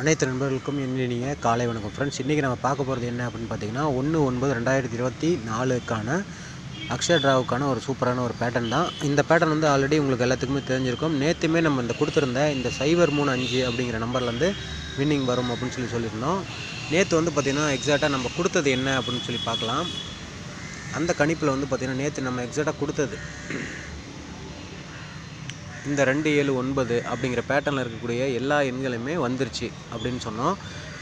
அனைத்து நண்பர்களுக்கும் இனிய காலை வணக்கம் ஃப்ரெண்ட்ஸ் இன்றைக்கி நம்ம பார்க்க போகிறது என்ன அப்படின்னு பார்த்தீங்கன்னா ஒன்று ஒன்பது ரெண்டாயிரத்தி இருபத்தி நாலுக்கான அக்ஷய டிராவுக்கான ஒரு சூப்பரான ஒரு பேட்டர்ன் தான். இந்த பேட்டர்ன் வந்து ஆல்ரெடி உங்களுக்கு எல்லாத்துக்குமே தெரிஞ்சிருக்கும். நேற்றுமே நம்ம இந்த கொடுத்துருந்த இந்த சைபர் மூணு அஞ்சு அப்படிங்கிற நம்பர்லேருந்து வின்னிங் வரும் அப்படின்னு சொல்லி சொல்லியிருந்தோம். நேற்று வந்து பார்த்திங்கன்னா எக்ஸாக்டாக நம்ம கொடுத்தது என்ன அப்படின்னு சொல்லி பார்க்கலாம். அந்த கணிப்பில் வந்து பார்த்திங்கன்னா நேற்று நம்ம எக்ஸாக்டாக கொடுத்தது இந்த ரெண்டு ஏழு ஒன்பது அப்படிங்கிற பேட்டர்னில் இருக்கக்கூடிய எல்லா எண்களுமே வந்துருச்சு அப்படின்னு சொன்னோம்.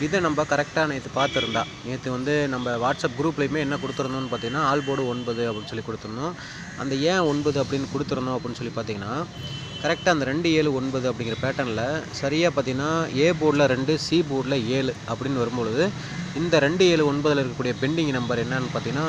இதை நம்ம கரெக்டாக நேற்று பார்த்துருந்தா. நேற்று வந்து நம்ம வாட்ஸ்அப் குரூப்லேயுமே என்ன கொடுத்துருந்தோம்னு பார்த்தீங்கன்னா ஆல் போர்டு ஒன்பது அப்படின்னு சொல்லி கொடுத்துருந்தோம். அந்த ஏன் ஒன்பது அப்படின்னு கொடுத்துருந்தோம் அப்படின்னு சொல்லி பார்த்தீங்கன்னா கரெக்டாக அந்த ரெண்டு ஏழு ஒன்பது அப்படிங்கிற பேட்டர்னில் சரியாக பார்த்தீங்கன்னா ஏ போர்டில் ரெண்டு சி போர்டில் ஏழு அப்படின்னு வரும்பொழுது இந்த ரெண்டு ஏழு ஒன்பதில் இருக்கக்கூடிய பெண்டிங் நம்பர் என்னன்னு பார்த்தீங்கன்னா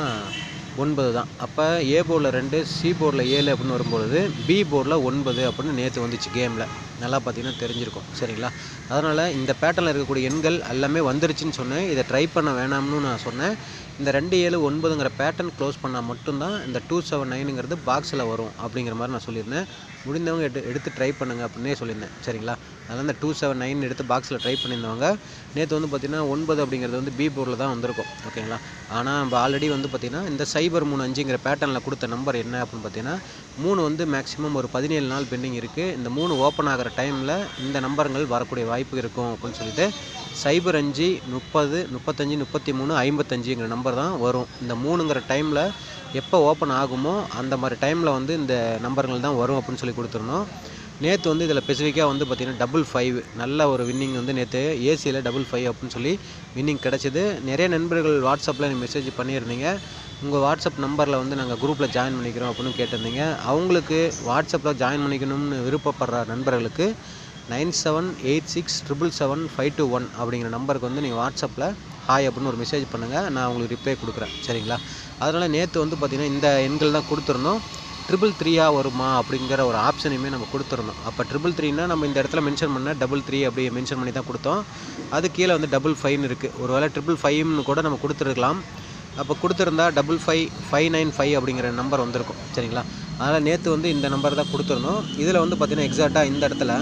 ஒன்பது தான். அப்போ ஏ போர்டில் ரெண்டு சி போர்டில் ஏழு அப்படின்னு வரும்பொழுது பி போர்டில் ஒன்பது அப்படின்னு நேற்று வந்துச்சு கேமில் நல்லா பார்த்தீங்கன்னா தெரிஞ்சிருக்கும். சரிங்களா? அதனால் இந்த பேட்டர்னில் இருக்கக்கூடிய எண்கள் எல்லாமே வந்துருச்சுன்னு சொன்னேன். இதை ட்ரை பண்ண வேணாம்னு நான் சொன்னேன். இந்த ரெண்டு ஏழு ஒன்பதுங்கிற பேட்டர்ன் க்ளோஸ் பண்ணால் மட்டும்தான் இந்த டூ செவன் நைனுங்கிறது பாக்ஸில் வரும் அப்படிங்கிற மாதிரி நான் சொல்லியிருந்தேன். முடிந்தவங்க எடு எடுத்து ட்ரை பண்ணுங்க அப்படின்னே சொல்லியிருந்தேன். சரிங்களா? அதனால் அந்த டூ செவன் நைன் எடுத்து பாக்ஸில் ட்ரை பண்ணியிருந்தவங்க நேற்று வந்து பார்த்திங்கன்னா ஒன்பது அப்படிங்கிறது வந்து பி தான் வந்திருக்கும். ஓகேங்களா ஆனால் நம்ம ஆல்ரெடி வந்து பார்த்திங்கன்னா இந்த சைபர் மூணு அஞ்சுங்கிற பேட்டர்னில் கொடுத்த நம்பர் என்ன அப்படின்னு பார்த்தீங்கன்னா மூணு வந்து மேக்ஸிமம் ஒரு பதினேழு நாள் பெண்டிங் இருக்குது இந்த மூணு ஓப்பன் ஆகிற டைமில் இந்த நம்பருங்கள் வரக்கூடிய வாய்ப்பு இருக்கும் அப்படின்னு சொல்லிட்டு சைபர் அஞ்சு முப்பது முப்பத்தஞ்சு முப்பத்தி மூணு ஐம்பத்தஞ்சுங்கிற நம்பர் தான் வரும். இந்த மூணுங்கிற டைமில் எப்போ ஓப்பன் ஆகுமோ அந்த மாதிரி டைமில் வந்து இந்த நம்பர்கள் தான் வரும் அப்படின்னு சொல்லி கொடுத்துருந்தோம் நேற்று வந்து இதில் ஸ்பெசிஃபிக்காக வந்து பார்த்திங்கன்னா டபுள் ஃபைவ் நல்ல ஒரு வின்னிங் வந்து நேற்று ஏசியில் டபுள் ஃபைவ் அப்படின்னு சொல்லி வின்னிங் கிடச்சிது. நிறைய நண்பர்கள் வாட்ஸ்அப்பில் நீங்கள் மெசேஜ் பண்ணியிருந்தீங்க. உங்கள் வாட்ஸ்அப் நம்பரில் வந்து நாங்கள் குரூப்பில் ஜாயின் பண்ணிக்கிறோம் அப்படின்னு கேட்டிருந்தீங்க. அவங்களுக்கு வாட்ஸ்அப்பில் ஜாயின் பண்ணிக்கணும்னு விருப்பப்படுற நண்பர்களுக்கு nine seven eight six triple seven five two one அப்படிங்கிற நம்பருக்கு வந்து நீங்கள் வாட்ஸ்அப்பில் ஹாய் அப்படின்னு ஒரு மெசேஜ் பண்ணுங்கள் நான் உங்களுக்கு ரிப்ளை கொடுக்குறேன். சரிங்களா? அதனால் நேற்று வந்து பார்த்திங்கன்னா இந்த எண்கள் தான் கொடுத்துருந்தோம். ட்ரிபிள் த்ரீயாக வருமா அப்படிங்கிற ஒரு ஆப்ஷனையுமே நம்ம கொடுத்துருந்தோம். அப்போ ட்ரிபிள் த்ரீனா நம்ம இந்த இடத்துல மென்ஷன் பண்ண டபுள் த்ரீ அப்படி மென்ஷன் பண்ணி தான் கொடுத்தோம். அது கீழே வந்து டபுள் ஃபைவ்னு இருக்குது ஒரு வேளை ட்ரிபிள் ஃபைவ்னு கூட நம்ம கொடுத்துருக்கலாம். அப்போ கொடுத்துருந்தா double five five nine five அப்படிங்கிற நம்பர் வந்திருக்கும். சரிங்களா? அதனால் நேற்று வந்து இந்த நம்பர் தான் கொடுத்துருந்தோம். இதில் வந்து பார்த்திங்கன்னா எக்ஸாக்டாக இந்த இடத்துல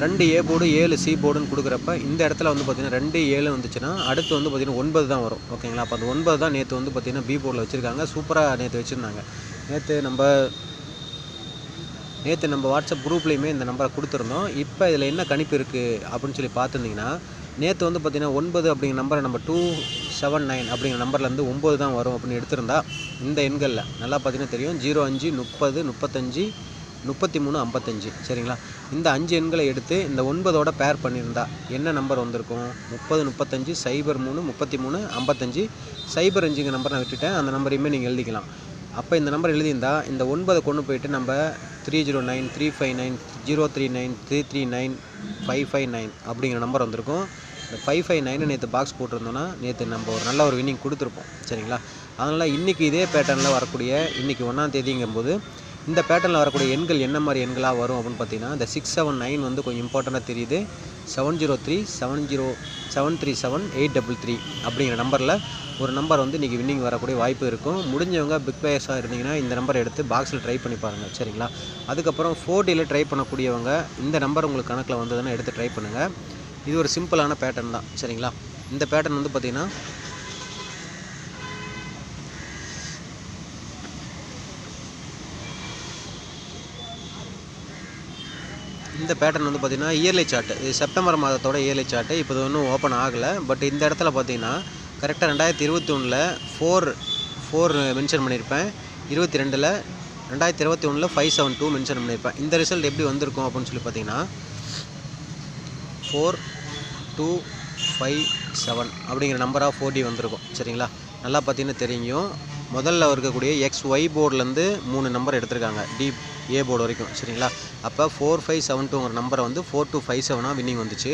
ரெண்டு ஏ போர்டு ஏழு சி போர்டுன்னு கொடுக்குறப்ப இந்த இடத்துல வந்து பார்த்திங்கன்னா ரெண்டு ஏழு வந்துச்சுன்னா அடுத்து வந்து பார்த்திங்கன்னா ஒன்பது தான் வரும். ஓகேங்களா அப்போ அந்த ஒன்பது தான் நேற்று வந்து பார்த்திங்கன்னா பி போர்டில் வச்சுருக்காங்க. சூப்பராக நேற்று வச்சுருந்தாங்க. நேற்று நம்ம நேற்று நம்ம வாட்ஸ்அப் குரூப்லேயுமே இந்த நம்பரை கொடுத்துருந்தோம். இப்போ இதில் என்ன கணிப்பு இருக்குது அப்படின்னு சொல்லி பார்த்துருந்தீங்கன்னா நேற்று வந்து பார்த்திங்கன்னா ஒன்பது அப்படிங்கிற நம்பரை நம்ம டூ செவன் நைன் அப்படிங்கிற நம்பர்லேருந்து ஒம்பது தான் வரும் அப்படின்னு எடுத்திருந்தா இந்த எண்களில் நல்லா பார்த்தீங்கன்னா தெரியும். ஜீரோ அஞ்சு முப்பது முப்பத்தஞ்சு முப்பத்தி மூணு ஐம்பத்தஞ்சு. சரிங்களா? இந்த அஞ்சு எண்களை எடுத்து இந்த ஒன்பதோட பேர் பண்ணியிருந்தா என்ன நம்பர் வந்திருக்கும்? முப்பது முப்பத்தஞ்சு சைபர் மூணு முப்பத்தி மூணு ஐம்பத்தஞ்சு. சைபர் அஞ்சுங்க நம்பர் நான் விட்டுட்டேன். அந்த நம்பரையுமே நீங்கள் எழுதிக்கலாம். அப்போ இந்த நம்பர் எழுதியிருந்தா இந்த ஒன்பதை கொண்டு போயிட்டு நம்ம three zero nine three five nine zero three nine three three nine five five nine அப்படிங்கிற நம்பர் வந்திருக்கும். இந்த ஃபைவ் ஃபைவ் நைனை நேற்று பாக்ஸ் போட்டிருந்தோன்னா நேற்று நம்ம ஒரு நல்ல ஒரு வின்னிங் கொடுத்துருப்போம். சரிங்களா? அதனால் இன்றைக்கி இதே பேட்டர்னில் வரக்கூடிய இன்றைக்கி ஒன்றாம் தேதிங்கும்போது இந்த பேட்டர்னில் வரக்கூடிய எண்கள் என்ன மாதிரி எண்களாக வரும் அப்படின்னு பார்த்தீங்கன்னா இந்த சிக்ஸ் செவன் நைன் வந்து கொஞ்சம் இம்பார்ட்டண்ட்டாக தெரியுது. Seven zero three seven zero seven three seven eight double three அப்படிங்கிற நம்பரில் ஒரு நம்பர் வந்து இன்றைக்கி வின்னிங் வரக்கூடிய வாய்ப்பு இருக்கும். முடிஞ்சவங்க பிக் பிளேயர்ஸாக இருந்தீங்கன்னா இந்த நம்பரை எடுத்து பாக்ஸில் ட்ரை பண்ணி பாருங்கள் சரிங்களா? அதுக்கப்புறம் ஃபோர்டியில் ட்ரை பண்ணக்கூடியவங்க இந்த நம்பர் உங்களுக்கு கணக்கில் வந்ததுன்னா எடுத்து ட்ரை பண்ணுங்கள் இது ஒரு சிம்பிளான பேட்டர்ன் தான் சரிங்களா? இந்த பேட்டர்ன் வந்து பார்த்திங்கன்னா இந்த பேட்டர்ன் வந்து பார்த்திங்கன்னா இயர்லி சார்ட்டு இது செப்டம்பர் மாதத்தோட இயர்லி சார்ட்டு இப்போ இது ஒன்றும் ஓப்பன் ஆகலை. பட் இந்த இடத்துல பார்த்தீங்கன்னா கரெக்டாக ரெண்டாயிரத்தி இருபத்தி ஒன்றில் ஃபோர் ஃபோர் மென்ஷன் பண்ணியிருப்பேன் இருபத்தி ரெண்டில் ரெண்டாயிரத்தி இருபத்தி ஒன்றில் ஃபைவ் செவன் டூ மென்ஷன் பண்ணியிருப்பேன் இந்த ரிசல்ட் எப்படி வந்திருக்கும் அப்படின்னு சொல்லி பார்த்தீங்கன்னா ஃபோர் டூ ஃபைவ் செவன் அப்படிங்கிற நம்பராக ஃபோர் டி வந்திருக்கும். சரிங்களா? நல்லா பார்த்தீங்கன்னா தெரியும். முதல்ல இருக்கக்கூடிய எக்ஸ் ஒய் போர்ட்லேருந்து மூணு நம்பர் எடுத்திருக்காங்க. டி ஏ போர்டு வரைக்கும் சரிங்களா? அப்போ ஃபோர் ஃபைவ் செவன் டூங்கிற நம்பரை வந்து ஃபோர் டூ ஃபைவ் செவனாக வின்னிங் வந்துச்சு.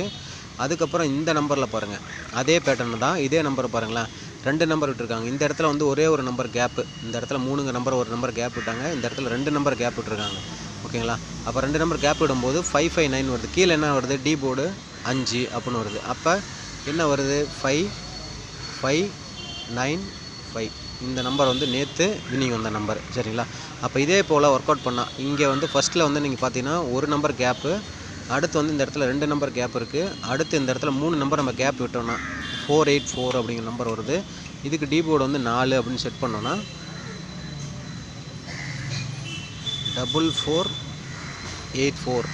அதுக்கப்புறம் இந்த நம்பரில் பாருங்கள் அதே பேட்டர்ன் தான் இதே நம்பர் பாருங்களேன். ரெண்டு நம்பர் விட்டுருக்காங்க. இந்த இடத்துல வந்து ஒரே ஒரு நம்பர் கேப்பு இந்த இடத்துல மூணுங்க நம்பர் ஒரு நம்பர் கேப் விட்டாங்க. இந்த இடத்துல ரெண்டு நம்பர் கேப் விட்டுருக்காங்க. ஓகேங்களா? அப்போ ரெண்டு நம்பர் கேப் விடும்போது ஃபைவ் ஃபைவ் நைன் வருது. கீழே என்ன வருது? டி போர்டு அஞ்சு அப்படின்னு வருது. அப்போ என்ன வருது? ஃபைவ் ஃபைவ் நைன் ஃபைவ் இந்த நம்பர் வந்து நேற்று வினிங் வந்த நம்பர் சரிங்களா? அப்போ இதே போல் ஒர்க் அவுட் பண்ணால் இங்கே வந்து ஃபஸ்ட்டில் வந்து நீங்கள் பார்த்தீங்கன்னா ஒரு நம்பர் கேப்பு அடுத்து வந்து இந்த இடத்துல ரெண்டு நம்பர் கேப் இருக்குது அடுத்து இந்த இடத்துல மூணு நம்பர் நம்ம கேப் விட்டோம்னா ஃபோர் எயிட் ஃபோர் அப்படிங்கிற நம்பர் வருது. இதுக்கு டிபோர்டு வந்து நாலு அப்படின்னு செட் பண்ணோன்னா டபுள் ஃபோர் எயிட் ஃபோர்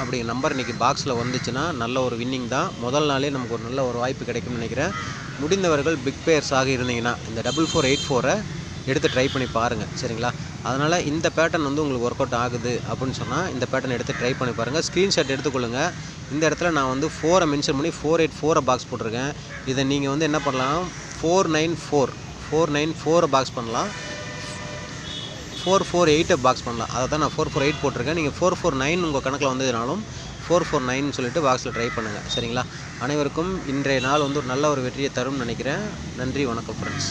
அப்படிங்கிற நம்பர் இன்றைக்கி பாக்ஸில் வந்துச்சுன்னா நல்ல ஒரு வின்னிங் தான். முதல் நாளே நமக்கு ஒரு நல்ல ஒரு வாய்ப்பு கிடைக்கும்னு நினைக்கிறேன். முடிந்தவர்கள் பிக் பேர்ஸாக இருந்தீங்கன்னா இந்த டபுள் ஃபோர் எயிட் ஃபோரை எடுத்து ட்ரை பண்ணி பாருங்கள் சரிங்களா? அதனால் இந்த பேட்டர்ன் வந்து உங்களுக்கு ஒர்க் அவுட் ஆகுது அப்படின்னு சொன்னால் இந்த பேட்டர்ன் எடுத்து ட்ரை பண்ணி பாருங்கள் ஸ்க்ரீன்ஷாட் எடுத்துக்கொள்ளுங்க. இந்த இடத்துல நான் வந்து ஃபோரை மென்ஷன் பண்ணி ஃபோர் எயிட் ஃபோரை பாக்ஸ் போட்டிருக்கேன். இதை நீங்கள் வந்து என்ன பண்ணலாம்? Four nine four four nine ஃபோரை பாக்ஸ் பண்ணலாம். ஃபோர் ஃபோர் எயிட்டை பாக்ஸ் பண்ணலாம். அதை தான் நான் ஃபோர் ஃபோர் எயிட் போட்டிருக்கேன். நீங்கள் ஃபோர் ஃபோர் நைன் உங்கள் கணக்கில் வந்ததுனாலும் ஃபோர் ஃபோர் நைன் சொல்லிட்டு பாக்ஸில் ட்ரை பண்ணுங்கள் சரிங்களா? அனைவருக்கும் இன்றைய நாள் வந்து ஒரு நல்ல ஒரு வெற்றியை தரும்னு நினைக்கிறேன். நன்றி வணக்கம் ஃப்ரெண்ட்ஸ்